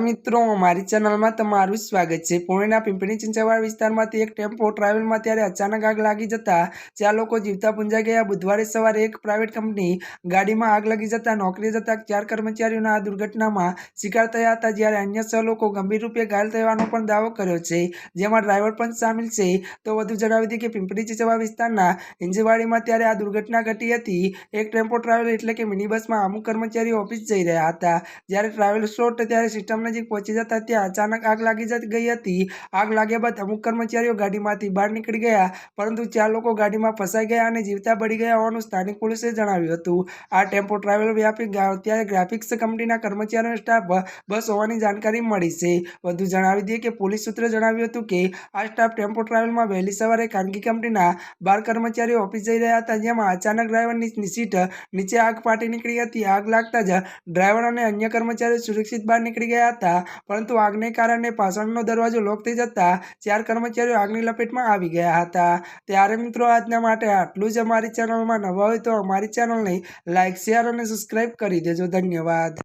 મિત્રો, મારી ચેનલમાં તમારું સ્વાગત છે. પુણેના પિંપળી ચિંચાવાડ વિસ્તારમાંથી એક ટેમ્પો ટ્રાવેલમાં ત્યારે અચાનક આગ લાગી જતા ચાર લોકો જીવતા પૂંજાઈ ગયા. બુધવારે સવારે એક પ્રાઇવેટ કંપની ગાડીમાં આગ લાગી જતા નોકરી જતા ચાર કર્મચારીઓના આ દુર્ઘટનામાં શિકાર થયા હતા. જ્યારે અન્ય છ લોકો ગંભીર રૂપે ઘાયલ થવાનો પણ દાવો કર્યો છે. જેમાં ડ્રાઈવર પણ સામેલ છે. તો વધુ જણાવી દઈએ કે પિંપળી ચિંચાવાડ વિસ્તારના હિંજવાડીમાં ત્યારે આ દુર્ઘટના ઘટી હતી. એક ટેમ્પો ટ્રાવેલ એટલે કે મિની બસમાં અમુક કર્મચારીઓ ઓફિસ જઈ રહ્યા હતા. જ્યારે ટ્રાવેલ શોર્ટ, ત્યારે સિસ્ટમ નજીક પહોંચી જતા ત્યાં અચાનક આગ લાગી ગઈ હતી. આગ લાગ્યા બાદ અમુક કર્મચારીઓ ગાડીમાંથી બહાર નીકળી ગયા, પરંતુ ચાર લોકો ગાડીમાં ફસાઈ ગયા અને જીવતા બળી ગયા હોવાનું સ્થાનિક પોલીસે જણાવ્યું હતું. આ ટેમ્પો ટ્રાવેલ વ્યાપી ગા- ત્યારે ગ્રાફિક્સ કંપનીના કર્મચારીઓ સ્ટાફ બસ હોવાની જાણકારી મળી છે. વધુ જણાવી દઈએ કે પોલીસ સૂત્રે જણાવ્યું હતું કે, આ સ્ટાફ ટેમ્પો ટ્રાવેલમાં વહેલી સવારે ખાનગી કંપનીના બાર કર્મચારીઓ ઓફિસ જઈ રહ્યા હતા, જેમાં અચાનક ડ્રાઈવરની સીટ નીચે આગ ફાટી નીકળી હતી. આગ લાગતા જ ડ્રાઈવર અને અન્ય કર્મચારીઓ સુરક્ષિત બહાર નીકળી ગયા હતા, પરંતુ આગને કારણે પાછળનો દરવાજો લોક થઈ જતા ચાર કર્મચારીઓ આગની લપેટમાં આવી ગયા હતા. ત્યારે મિત્રો, આજના માટે આટલું જ અમારી ચેનલમાં નવા હોય તો અમારી ચેનલને લાઇક શેર અને સબસ્ક્રાઈબ કરી દેજો. ધન્યવાદ.